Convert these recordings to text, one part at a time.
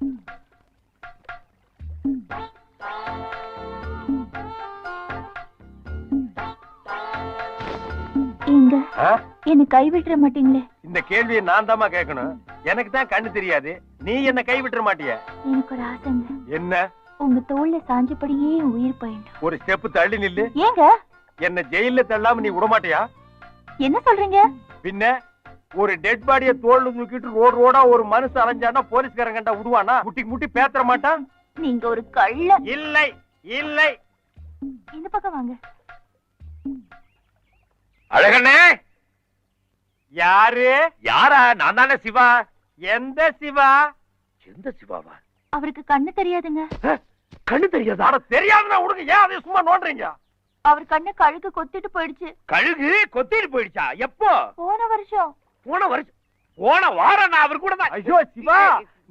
எங்க? என்ன கைவிட்டுற மாட்டீங்களே? இந்த கேள்வியை நான் தாமா கேட்கணும். எனக்கு தான் கண்ணு தெரியாது. நீ என்ன கைவிட்டுற மாட்டிய? எனக்கு ஒரு ஆசைங்க. என்ன? உங்க தோல்ல சாஞ்சபடியே உயிர் பயணம் ஒரு ஸ்டெப் தள்ளி நில்லு. ஏங்க? என்ன ஜெயில தள்ளாம நீ விட மாட்டியா என்ன சொல்றீங்க? பின்ன? ஒரு டெட் பாடிய தோல்ல தூக்கிட்டு ரோடு ரோடா ஒரு மனுஷன் அலைஞ்சானா போலீஸ்காரன் கண்டா விடுவானா? முட்டி முட்டி பேத்தற மாட்டான்? நீங்க ஒரு கள்ள இல்லை இல்லை. இந்த பக்கம் வாங்க. அழகண்ணே. யாரு? யாரா? நான் தானே சிவா. எந்த சிவா? எந்த சிவாவா? அவருக்கு கண்ணு தெரியாதுங்க. கண்ணு தெரியாதா? அட தெரியாதுன்னா விடுங்க ஏன் அதை சும்மா நோண்டுறீங்க? அவர் கண்ணு கழுகு கொத்திட்டு போயிடுச்சு. கழுகு கொத்திட்டு போயிடுச்சா? எப்போ? போன வருஷம். போன வருஷம் போன வாரம் நான் அவர் கூட தான் ஐயோ சிவா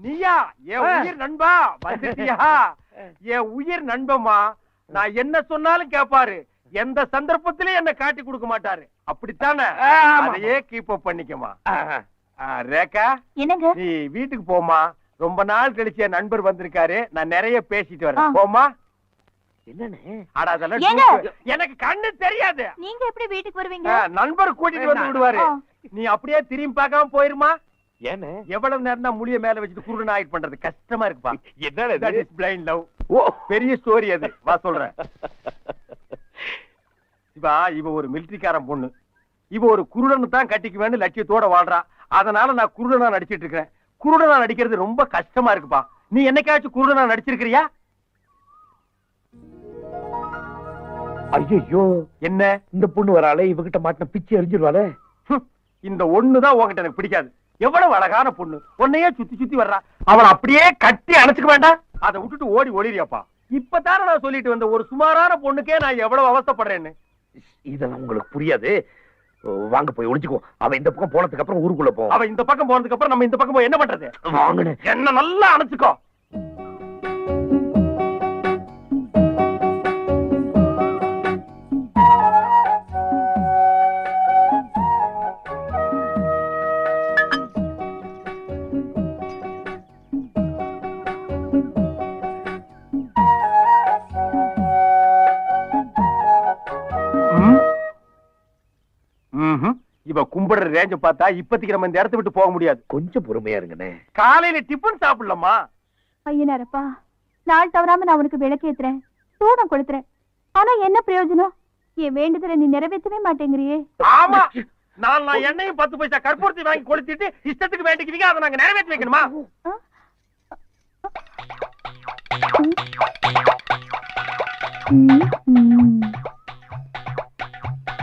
நீயா? என் உயிர் நண்பா வந்துட்டியா? என் உயிர் நண்பமா நான் என்ன சொன்னாலும் கேப்பாரு. எந்த சந்தர்ப்பத்திலயும் என்ன காட்டி கொடுக்க மாட்டாரு. அப்படித்தானே. அதையே கீப் அப் பண்ணிக்கமா ரேகா என்னங்க? நீ வீட்டுக்கு போமா ரொம்ப நாள் கழிச்சு என் நண்பர் வந்திருக்காரு. நான் நிறைய பேசிட்டு வரேன். போமா. எனக்கு கண்ணு தெரியாது. நீங்க எப்படி வீட்டுக்கு வருவீங்க? நண்பர் கூட்டிட்டு வந்து விடுவாரு. நீ அப்படியே திரும்பி பார்க்காம போயிருமா? ஏண்ணே எவ்வளவு நேரம் தான் முடிய மேல வச்சுட்டு குருடன் ஆயிட் பண்றது? கஷ்டமா இருக்குப்பா. பிளைண்ட் லவ் ஓ. பெரிய ஸ்டோரி அது. வா சொல்றேன். இவா இவ ஒரு மிலிட்டரிக்காரன் பொண்ணு. இவ ஒரு குருடன் தான் கட்டிக்குவேன்னு லட்சியத்தோட வாழ்றா. அதனால நான் குருடனா நடிச்சிட்டு இருக்கிறேன். குருடனா நடிக்கிறது ரொம்ப கஷ்டமா இருக்குப்பா. நீ என்னைக்காச்சும் குருடனா நடிச்சிருக்கிறியா? ஐயோ என்ன? இந்த பொண்ணு வராளே இவகிட்ட மாட்டின பிச்சு எரிஞ்சிருவாளே. இந்த ஒண்ணுதான் உன்கிட்ட எனக்கு பிடிக்காது. எவ்வளவு அழகான பொண்ணு. உன்னையே சுத்தி சுத்தி வர்றா. அவளை அப்படியே கட்டி அணைச்சுக்க வேண்டாம். அதை விட்டுட்டு ஓடி ஓடிறியாப்பா இப்பதானே நான் சொல்லிட்டு வந்த ஒரு சுமாரான பொண்ணுக்கே நான் எவ்வளவு அவஸ்தைப்படுறேன்னு. இதெல்லாம் உங்களுக்கு புரியாது. வாங்க போய் ஒளிஞ்சுக்குவோம். அவ இந்த பக்கம் போனதுக்கு அப்புறம் ஊருக்குள்ள போவோம் அவ இந்த பக்கம் போனதுக்கு அப்புறம் நம்ம இந்த பக்கம் போய் என்ன பண்றது? வாங்கண்ணே. என்ன நல்லா அணைச்சுக்கோ. ம்ஹும். இவ கும்பிடுற ரேஞ்ச பார்த்தா இப்போதைக்கு நம்ம இந்த இடத்த விட்டு போக முடியாது. கொஞ்சம் பொறுமையா இருங்கண்ணே. காலையில டிபன் சாப்பிடலாமா? ஐயனாரப்பா நாள் தவறாம நான் உனக்கு விளக்கேத்துறேன். சூடம் கொடுத்துறேன் ஆனா என்ன பிரயோஜனம்? என் வேண்டுதலை நீ நிறைவேற்றவே மாட்டேங்கிறியே. ஆமா நான் நான் எண்ணெயும் பத்து பைசா கற்பூரத்தை வாங்கி கொளுத்திட்டு இஷ்டத்துக்கு வேண்டிக்கிறீங்க அதை நாங்க நிறைவேற்றி வைக்கணுமா.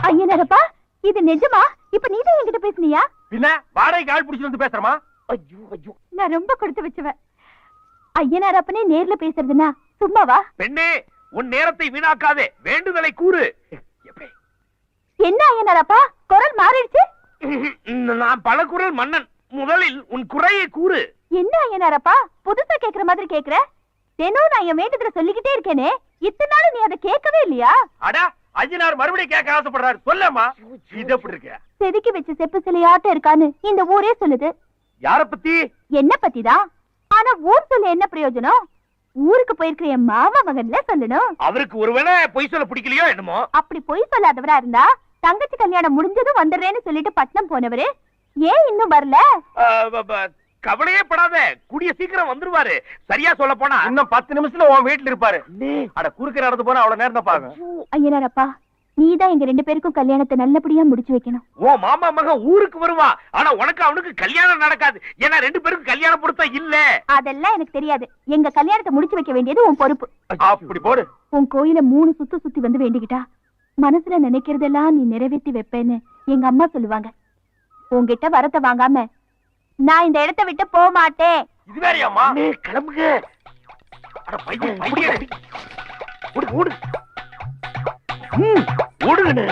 ஐயனாரப்பா இது நிஜமா? இப்ப நீதான் என்கிட்ட பேசுனியா? பின்ன வாடகைக்கு ஆள் பிடிச்சிட்டு வந்து பேசுறமா? ஐயோ ஐயோ. நான் ரொம்ப கொடுத்து வச்சுவேன். ஐயனாரப்பனே நேர்ல பேசுறதுன்னா சும்மாவா? பெண்ணே உன் நேரத்தை வீணாக்காதே. வேண்டுதலை கூறு? என்ன ஐயனாரப்பா குரல் மாறிடுச்சு? நான் பல குரல் மன்னன். முதலில் உன் குறையை கூறு. என்ன ஐயனாரப்பா புதுசா கேக்குற மாதிரி கேக்குற? தினம் நான் என் வேண்டுதல சொல்லிக்கிட்டே இருக்கேனே. இத்தனை நாள் நீ அதை கேட்கவே இல்லையா? அடா ஐயனார் மறுபடியும் கேட்க ஆசைப்படுறாரு. சொல்லம்மா. இது எப்படி இருக்கு? செதுக்கி வச்ச செப்பு சிலையாட்டம் இருக்கான்னு இந்த ஊரே சொல்லுது. யார பத்தி? என்ன பத்திதான் ஆனா ஊர் சொல்ல என்ன பிரயோஜனம்? ஊருக்கு போயிருக்கிற என் மாமா மகன்ல சொல்லணும். அவருக்கு ஒருவேளை பொய் சொல்ல பிடிக்கலையோ என்னமோ? அப்படி பொய் சொல்லாதவரா இருந்தா தங்கச்சி கல்யாணம் முடிஞ்சதும் வந்துடுறேன்னு சொல்லிட்டு பட்னம் போனவரு. ஏன் இன்னும் வரல? கவலையே படாத. கூடிய சீக்கிரம் வந்துருவாரு. சரியா சொல்ல போனா? இன்னும் பத்து நிமிஷத்துல உன் வீட்டுல இருப்பாரு. அட குறுக்க நடந்து போனா அவ்வளவு நேரம் தான் பாக்கும் ஐயனாரப்பா நீதான் எங்க ரெண்டு பேருக்கும் கல்யாணத்தை நல்லபடியா முடிச்சு வைக்கணும். உன் மாமா மகன் ஊருக்கு வருவா. ஆனா உனக்கு அவனுக்கு கல்யாணம் நடக்காது. ஏன்னா ரெண்டு பேருக்கும் கல்யாணம் பொருத்தம் இல்ல. அதெல்லாம் எனக்கு தெரியாது. எங்க கல்யாணத்தை முடிச்சு வைக்க வேண்டியது உன் பொறுப்பு. அப்படி போடு. உன் கோயில மூணு சுத்து சுத்தி வந்து வேண்டிக்கிட்டா மனசுல நினைக்கிறதெல்லாம் நீ நிறைவேற்றி வைப்பேன்னு எங்க அம்மா சொல்லுவாங்க. உன்கிட்ட வரத்தை வாங்காம நான் இந்த இடத்தை விட்டு போக மாட்டேன். இது வேறையாம்மா? அண்ணே, கிளம்புங்க. அட பையன் பையன் ஓடு ஓடு. ம், ஓடுங்கண்ணே.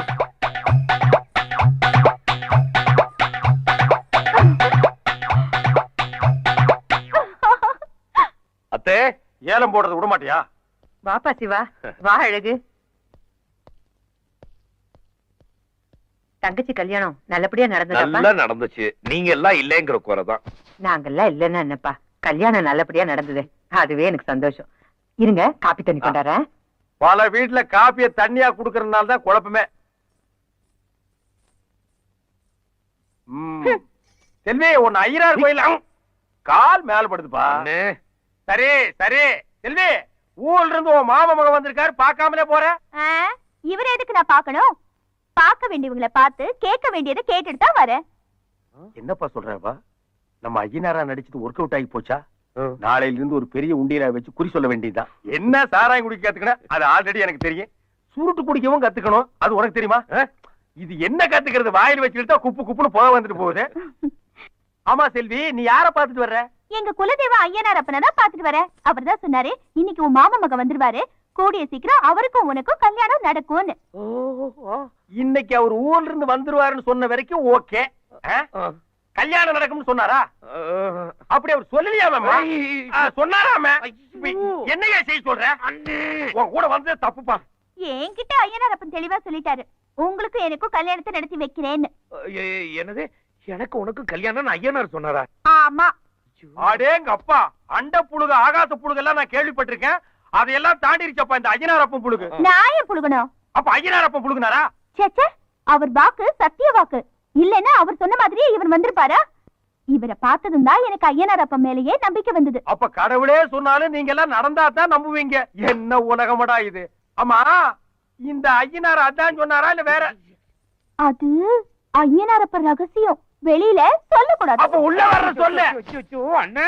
அத்தே ஏலம் போடுறது விட மாட்டியா வாப்பா சிவா வா அழகு. தங்கச்சி கல்யாணம் நல்லபடியா நடந்ததாப்பா? நல்லா நடந்துச்சு. நீங்க எல்லாம் இல்லைங்கிற குறைதான். நாங்கெல்லாம் இல்லைன்னா என்னப்பா? கல்யாணம் நல்லபடியா நடந்தது. அதுவே எனக்கு சந்தோஷம். இருங்க காப்பி தண்ணி கொண்டாடுறேன். பல வீட்டுல காப்பிய தண்ணியா குடுக்கறதுனால தான் குழப்பமே. செல்வி உன் ஐயனார் கோயில் கால் மேல படுதுப்பா. அண்ணே, சரி சரி. செல்வி ஊர்ல இருந்து உன் மாமா மகன் வந்திருக்காரு பார்க்காமலே போற? இவரை எதுக்கு நான் பார்க்கணும்? பார்க்க வேண்டியவங்கள பார்த்து கேட்க வேண்டியதை கேட்டுட்டு தான் வரேன் என்னப்பா சொல்றப்பா நம்ம ஐயனாரா நடிச்சது ஒர்க் அவுட் ஆகி போச்சா? நாளையில இருந்து ஒரு பெரிய உண்டியல வச்சு குறி சொல்ல வேண்டியதுதான். என்ன சாராயம் குடிக்க கத்துக்கணும்? அது ஆல்ரெடி எனக்கு தெரியும். சுருட்டு குடிக்கவும் கத்துக்கணும். அது உனக்கு தெரியுமா? இது என்ன கத்துக்கிறது? வாயில் வச்சுக்கிட்டா குப்பு குப்புன்னு போக வந்துட்டு போகுது. ஆமா செல்வி நீ யார பாத்துட்டு வர்ற? எங்க குலதெய்வ ஐயனார் அப்பனை தான் பாத்துட்டு வரேன் அவர் தான் சொன்னாரு இன்னைக்கு உன் மாமா மகன் வந்துருவாரு. கூடிய சீக்கிரம் அவருக்கும் உனக்கும் கல்யாணம் நடக்கும்னு. இன்னைக்கு அவர் ஊர்ல இருந்து வந்துருவாருன்னு சொன்ன வரைக்கும் ஓகே. கல்யாணம் நடக்கும்னு சொன்னாரா? அப்படி அவர் சொல்லலையாம சொன்னாராம என்னையா செய்ய சொல்ற. உன் கூட வந்தது தப்புப்பா என்கிட்ட ஐயனார் அப்பன் தெளிவா சொல்லிட்டாரு. உங்களுக்கும் எனக்கும் கல்யாணத்தை நடத்தி வைக்கிறேன்னு. என்னது? எனக்கு உனக்கு கல்யாணம் ஐயனார் சொன்னாரா? ஆமா. அடேங்க அப்பா அண்ட புழுக ஆகாச புழுக எல்லாம் நான் கேள்விப்பட்டிருக்கேன். அதையெல்லாம் தாண்டிருச்சப்பா இந்த ஐயனாரப்பன் புழுகு. நான் ஏன் புழுகணும்? அப்ப ஐயனாரப்பன் புழுகுனாரா? சேச்சே அவர் வாக்கு சத்திய வாக்கு. இல்லைன்னா அவர் சொன்ன மாதிரியே இவர் வந்திருப்பாரா? இவரை பார்த்ததும் தான் எனக்கு ஐயனார் அப்பன் மேலேயே நம்பிக்கை வந்தது. அப்ப கடவுளே சொன்னாலும் நீங்க எல்லாம் நடந்தா தான் நம்புவீங்க. என்ன உலகமடா இது? ஆமா இந்த ஐயனார் அதான் சொன்னாரா இல்ல வேற? அது ஐயனார் அப்பன் ரகசியம். வெளியில சொல்லக்கூடாது. அப்ப உள்ள வர்ற சொல்லு. அண்ணே.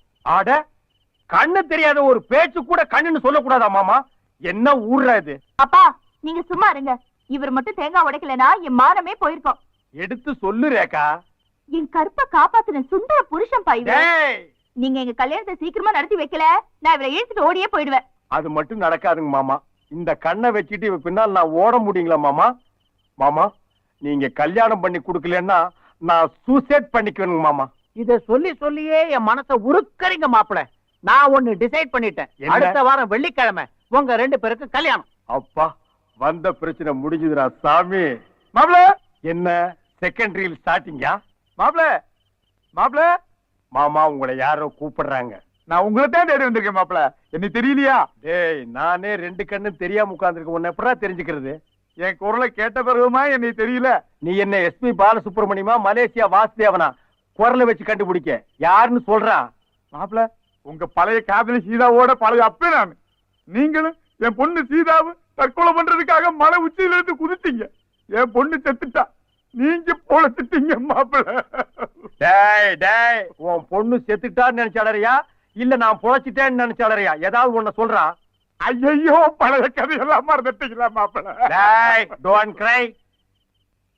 ஆட கண்ணு தெரியாத ஒரு பேச்சு கூட கண்ணுன்னு சொல்லக்கூடாதா மாமா? என்ன இது? அப்பா நீங்க சும்மா இருங்க. இவர் மட்டும் தேங்காய் உடைக்கலனா என் மானமே போயிருக்கோம். எடுத்து சொல்லு ரேகா. என் கருப்பை காப்பாத்தின சுந்தர புருஷன் பா இவர். டேய்! நீங்க எங்க கல்யாணத்தை சீக்கிரமா நடத்தி வைக்கல? நான் இவரை இழுத்துட்டு ஓடியே போயிடுவேன். அது மட்டும் நடக்காதுங்க மாமா. இந்த கண்ணை வச்சுட்டு இவ பின்னால் நான் ஓட முடியுங்களா மாமா? மாமா நீங்க கல்யாணம் பண்ணி கொடுக்கலன்னா நான் சூசைட் பண்ணிக்குவேனுங்க மாமா. இத சொல்லி சொல்லியே என் மனச உருக்கறீங்க மாப்பிள. நான் ஒண்ணு டிசைட் பண்ணிட்டேன்? அடுத்த வாரம் வெள்ளிக்கிழமை உங்க ரெண்டு பேருக்கு கல்யாணம். அப்பா வந்த பிரச்சனை முடிஞ்சுதுடா சாமி. மாப்ள என்ன செகண்டரியில் ஸ்டார்டிங்கா மாப்ள மாப்ள மாமா உங்களை யாரோ கூப்பிடுறாங்க. நான் உங்களை தான் தேடி வந்திருக்கேன் மாப்பிள. என்ன தெரியலையா? டேய் நானே ரெண்டு கண்ணு தெரியாம உட்கார்ந்திருக்கேன். உன்னை எப்படா தெரிஞ்சுக்கிறது? என் குரலை கேட்ட பிறகுமா என்னை தெரியல? நீ என்ன எஸ்பி பாலசுப்ரமணியமா மலேசியா வாசுதேவனா? குரலை வச்சு கண்டுபிடிக்க. யாருன்னு சொல்றான் மாப்பிள உங்க பழைய காதலி சீதாவோட பழைய அப்பே நான். நீங்களும் என் பொண்ணு சீதாவும் தற்கொலை பண்றதுக்காக மலை உச்சியில இருந்து குதித்தீங்க. என் பொண்ணு செத்துட்டா. நீங்க பொழைச்சிட்டீங்க மாப்பிள. டேய் டேய். உன் பொண்ணு செத்துட்டான்னு நினைச்சாளறியா இல்ல நான் பொழைச்சிட்டேன்னு நினைச்சாளறியா ஏதாவது ஒண்ணு சொல்றான் ஐயோ பழைய கதையெல்லாம் மறந்துட்டீங்களா மாப்பிள? டேய் டோன்ட் கிரை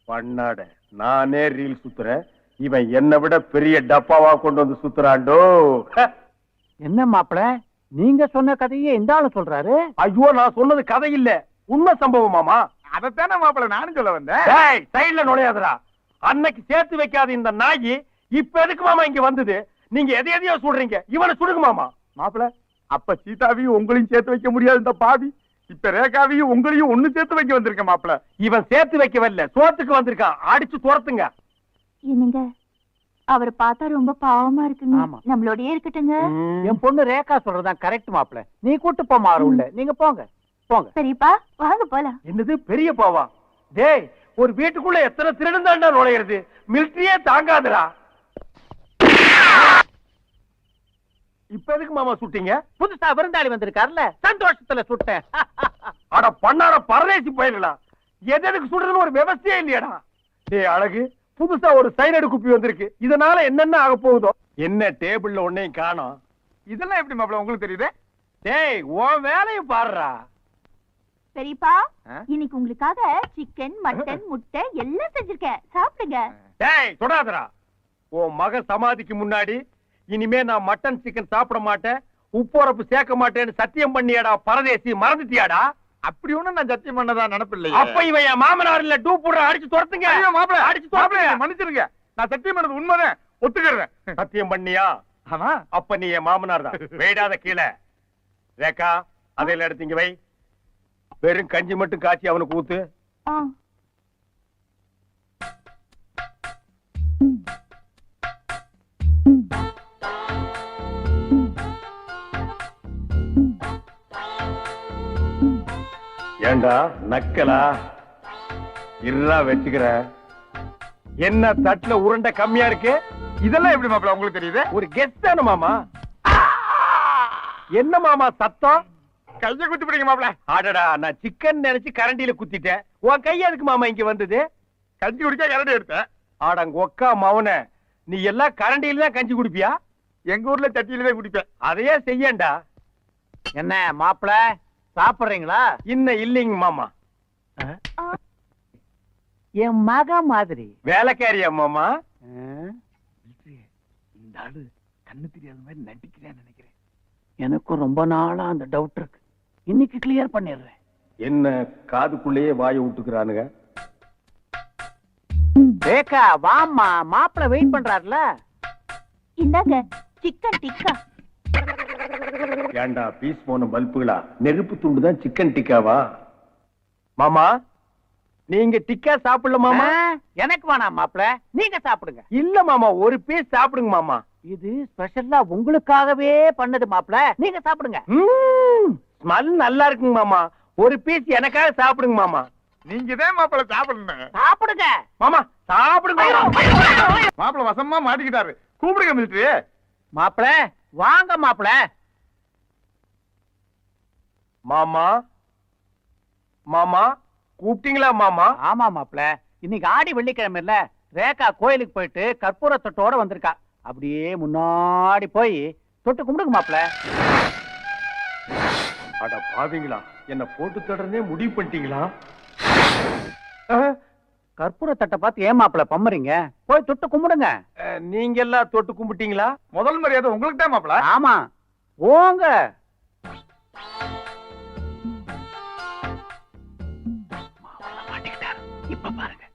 பண்ணாட நானே ரீல் சுத்துறேன். இவன் என்னை விட பெரிய டப்பாவா கொண்டு வந்து சுத்துறாண்டோ! என்ன மாப்பிள? நீங்க சொன்ன கதையே இந்த ஆளு சொல்றாரு? ஐயோ நான் சொன்னது கதை இல்ல. உண்மை சம்பவம் மாமா. அதைத்தானே மாப்பிள நானும் சொல்ல வந்தேன். டேய் சைடுல நுழையாதடா. அன்னைக்கு சேர்த்து வைக்காத இந்த நாயி இப்ப எதுக்கு மாமா இங்க வந்தது? நீங்க எதை எதையோ சொல்றீங்க. இவனை சுடுங்க மாமா. மாப்பிள அப்ப சீதாவையும் உங்களையும் சேர்த்து வைக்க முடியாது இந்த பாவி. இப்ப ரேகாவையும் உங்களையும் ஒண்ணு சேர்த்து வைக்க வந்திருக்கேன் மாப்பிள. இவன் சேர்த்து வைக்க வரல சோத்துக்கு வந்திருக்கான். அடிச்சு துரத்துங்க. என்னங்க? அவர் பார்த்தா ரொம்ப பாவமா இருக்குங்க. ஆமா. நம்மளோடயே இருக்கட்டுங்க. என் பொண்ணு ரேகா சொல்றதான் கரெக்ட் மாப்பிள. நீ கூட்டு போமா உள்ள. நீங்க போங்க. போங்க. பெரியப்பா வாங்க போலாம். என்னது? பெரிய பாவா? டேய் ஒரு வீட்டுக்குள்ள எத்தனை திருடன் தாண்டா நுழையிறது? மிலிட்டரியே தாங்காதுடா. இப்ப எதுக்கு மாமா சுட்டீங்க? புதுசா விருந்தாளி வந்திருக்காருல்ல சந்தோஷத்துல சுட்டேன். அட பண்ணார பரதேசி போயிடலாம் எது எதுக்கு சுடுறதுன்னு ஒரு விவசாயே இல்லையாடா. டேய் அழகு. புதுசா ஒரு சைனடு குப்பி வந்திருக்கு. இதனால என்னென்ன ஆக போகுதோ? என்ன டேபிள்ல ஒன்னையும் காணோம். இதெல்லாம் எப்படி மாப்பிள உங்களுக்கு தெரியுது? டேய் உன் வேலையை பாருடா. பெரியப்பா? இன்னைக்கு உங்களுக்காக சிக்கன் மட்டன் முட்டை எல்லாம் செஞ்சிருக்கேன். சாப்பிடுங்க. டேய் தொடாதடா. உன் மக சமாதிக்கு முன்னாடி இனிமே நான் மட்டன் சிக்கன் சாப்பிட மாட்டேன். உப்புரப்பு சேர்க்க மாட்டேன்னு சத்தியம் பண்ணியாடா பரதேசி மறந்துட்டியாடா? அப்படி ஒண்ணும் நான் சத்தியம் பண்ணதா நினைப்பில்லையே. அப்ப இவன் என் மாமனார் இல்ல டூ போடுற அடிச்சு துரத்துங்க. ஐயோ, மாப்பிள அடிச்சு துரத்துங்க. மன்னிச்சிருங்க. நான் சத்தியம் பண்ணது உண்மைதான். ஒத்துக்கிறேன். சத்தியம் பண்ணியா? ஆனா அப்ப நீ என் மாமனார் தான். வேடாத கீழே. ரேக்கா அதையில எடுத்து இங்க வை. வெறும் கஞ்சி மட்டும் காய்ச்சி அவனுக்கு ஊத்து. ஆ. ஏண்டா நக்கலா? இருடா வச்சுக்கிற. என்ன தட்டுல உருண்டை கம்மியா இருக்கு? இதெல்லாம் எப்படி மாப்பிள உங்களுக்கு தெரியுது? ஒரு கெஸ்ட் தானே மாமா? என்ன மாமா சத்தம்? கைய குத்தி பிடிங்க மாப்பிள. ஆடடா நான் சிக்கன் நினைச்சு கரண்டியில குத்திட்டேன். உன் கை எதுக்கு மாமா இங்க வந்தது? கஞ்சி குடிக்க கரண்டி எடுத்தேன். ஆடங்க ஒக்கா மவன. நீ எல்லாம் கரண்டியில தான் கஞ்சி குடிப்பியா? எங்க ஊர்ல சட்டியில தான் குடிப்பேன். அதையே செய்யண்டா என்ன மாப்பிள? சாப்பிடுறீங்களா? இன்னும் இல்லைங்க மாமா. என் மக மாதிரி. வேலைக்காரியா மாமா? இந்த ஆளு கண்ணு தெரியாத மாதிரி நடிக்கிறேன்னு நினைக்கிறேன். எனக்கும் ரொம்ப நாளா அந்த டவுட் இருக்கு. இன்னைக்கு கிளியர் பண்ணிடுறேன். என்ன காதுக்குள்ளேயே வாயை விட்டுக்கிறானுங்க? ரேகா வாம்மா மாப்பிள வெயிட் பண்றாருல. இந்தாங்க சிக்கன் டிக்கா. ஏண்டா பீஸ் போன பல்புகளா? நெருப்பு துண்டு தான் சிக்கன் டிக்காவா மாமா நீங்க டிக்கா சாப்பிடல மாமா? எனக்கு வேணாம் மாப்பிள. நீங்க சாப்பிடுங்க. இல்ல மாமா ஒரு பீஸ் சாப்பிடுங்க மாமா. இது ஸ்பெஷலா உங்களுக்காகவே பண்ணது மாப்பிள. நீங்க சாப்பிடுங்க. ஸ்மெல் நல்லா இருக்குங்க மாமா. ஒரு பீஸ் எனக்காக சாப்பிடுங்க மாமா. நீங்க தான் மாப்பிள சாப்பிடணும். சாப்பிடுங்க. மாமா சாப்பிடுங்க. மாப்பிள வசமா மாட்டிக்கிட்டாரு. கூப்பிடுங்க மிலிட்டரி மாப்பிள வாங்க மாப்பிள. மாமா? மாமா? கூப்பிட்டீங்களா மாமா? ஆமா மாப்பிள இன்னைக்கு ஆடி வெள்ளிக்கிழமை இல்ல ரேகா கோயிலுக்கு போயிட்டு கற்பூர தொட்டோட வந்திருக்கா. அப்படியே முன்னாடி போய் தொட்டு கும்பிடுங்க மாப்பிள அட பாவிங்களா என்ன போட்டு தொடர்ந்தே முடிவு பண்ணிட்டீங்களா? கற்பூர தட்டை பார்த்து ஏன் மாப்பிள பம்மறீங்க? போய் தொட்டு கும்பிடுங்க. நீங்க எல்லாம் தொட்டு கும்பிட்டீங்களா? முதல் மரியாதை உங்களுக்கு தான் மாப்பிள ஆமா. போங்க. இப்ப பாருங்க.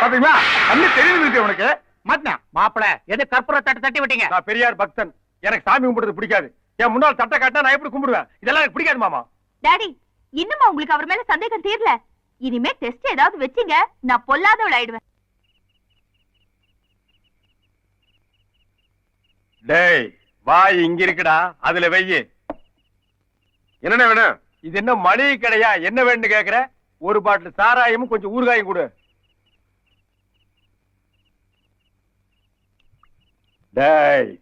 பாத்தீங்களா? கண்ணு தெரியுது மிலிட்டரி உனக்கு. மாட்டினா மாப்பிள எது கற்பூர தட்டை தட்டி விட்டீங்க? நான் பெரியார் பக்தன். எனக்கு சாமி கும்பிடுறது பிடிக்காது. என் முன்னால் தட்டை காட்டினா நான் எப்படி கும்பிடுவேன்? இதெல்லாம் எனக்கு பிடிக்காது மாமா. டாடி இன்னுமா உங்களுக்கு அவர் மேல சந்தேகம் தீரல? இனிமே டெஸ்ட் ஏதாவது வச்சீங்க நான் பொல்லாதவள் ஆயிடுவேன். டேய் வாய் இங்க இருக்குடா. அதுல வெய்யு என்னென்ன வேணும்? இது என்ன மளிகை கடையா? என்ன வேணும்னு கேக்குற? ஒரு பாட்டில் சாராயமும் கொஞ்சம் ஊறுகாயும் கொடு. டேய்.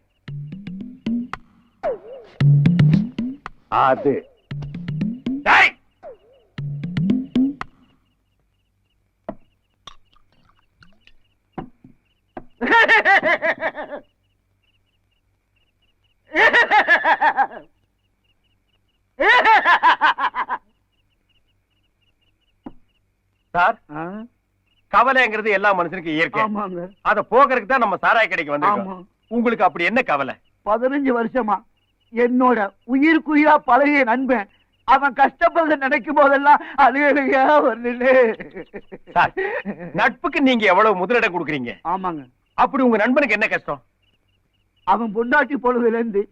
அது. டேய். சார் கவலைங்கிறது எல்லா மனுஷனுக்கும் இயற்கை. அத போக்குறதுக்கு தான் நம்ம சாராய கடைக்கு வந்திருக்கோம். உங்களுக்கு அப்படி என்ன கவலை? பதினஞ்சு வருஷமா என்னோட உயிருக்குயிரா பழகிய நண்பன் அவன் கஷ்டப்படுறத நினைக்கும் போதெல்லாம் அழுகலையா வருது நட்புக்கு நீங்க எவ்வளவு முதலிடம் கொடுக்குறீங்க? ஆமாங்க. அப்படி உங்க நண்பனுக்கு என்ன கஷ்டம்? அவன் பொண்டாட்டி பொழுதுல இருந்து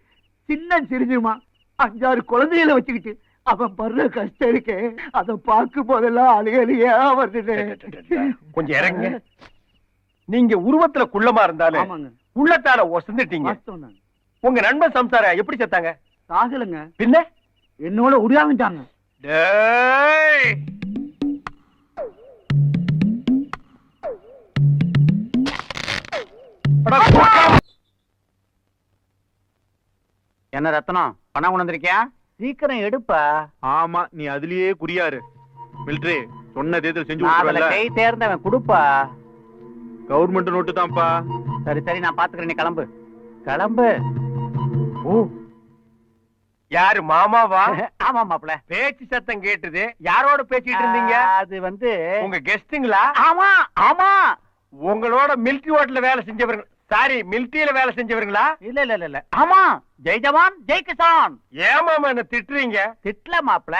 சின்ன சிரிஞ்சுமா அஞ்சாறு குழந்தைகளை வச்சுக்கிட்டு அவன் படுற கஷ்டம் இருக்கே. அத பார்க்கும் போதெல்லாம் அழுகலையா வருது கொஞ்சம் இறங்குங்க. நீங்க உருவத்துல குள்ளமா இருந்தாலும் ஆமாங்க. உள்ளத்தால ஒசந்துட்டீங்க. உங்க நண்பன் சம்சார எப்படி செத்தாங்க? சாகலைங்க. பின்ன? என்னோட உடையாங்கிட்டாங்க டேய் அட கொக்கா- என்ன ரத்னம் பணம் கொண்டு வந்திருக்கியா? சீக்கிரம் எடுப்பா. ஆமா நீ அதுலயே குறியாரு மிலிட்டரி சொன்ன தேர்தல் செஞ்சு அதுல கை தேர்ந்தவன் கொடுப்பா. கவர்மெண்ட் நோட்டு தான்ப்பா. சரி சரி நான் பாத்துக்கிறேன் நீ கிளம்பு. கிளம்பு. ஓ. யாரு மாமாவா? ஆமா மாப்ள பேச்சு சத்தம் கேட்டுது. யாரோட பேசிட்டு இருந்தீங்க? அது வந்து உங்க கெஸ்டுங்களா ஆமா ஆமா. உங்களோட மிலிட்டரி ஹோட்டல்ல வேலை செஞ்சவருங்க. சாரி மிலிட்டரியில வேலை செஞ்சவருங்களா? இல்ல இல்ல இல்ல, இல்ல ஆமா ஜெய் ஜவான் ஜெய் கிசான் ஏமாமா என்ன திட்டுறீங்க? திட்ல மாப்ள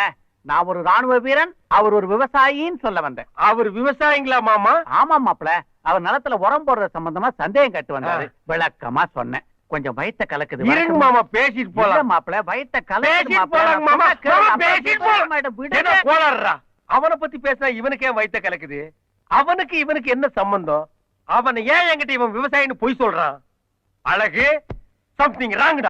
நான் ஒரு ராணுவ வீரன் அவர் ஒரு விவசாயின்னு சொல்ல வந்தேன். அவர் விவசாயிங்களா மாமா? ஆமா மாப்ள அவர் நிலத்துல உரம் போடுறது சம்பந்தமா சந்தேகம் கட்டு வந்தாரு. விளக்கமா சொன்னேன். கொஞ்சம் வயித்த கலக்குது இருங்க மாமா பேசிட்டு போலாம். மாப்ள வயித்த கலக்குது மாமா பேசிட்டு பேச போலாம். மாட்டேன், விடுங்க. அவனை பத்தி பேசினா இவனுக்கு வயித்த கலக்குது? அவனுக்கு இவனுக்கு என்ன சம்பந்தம்? அவனை ஏன் என்கிட்ட இவன் விவசாயின்னு பொய் சொல்றான்? அழகு சம்திங் ராங்கடா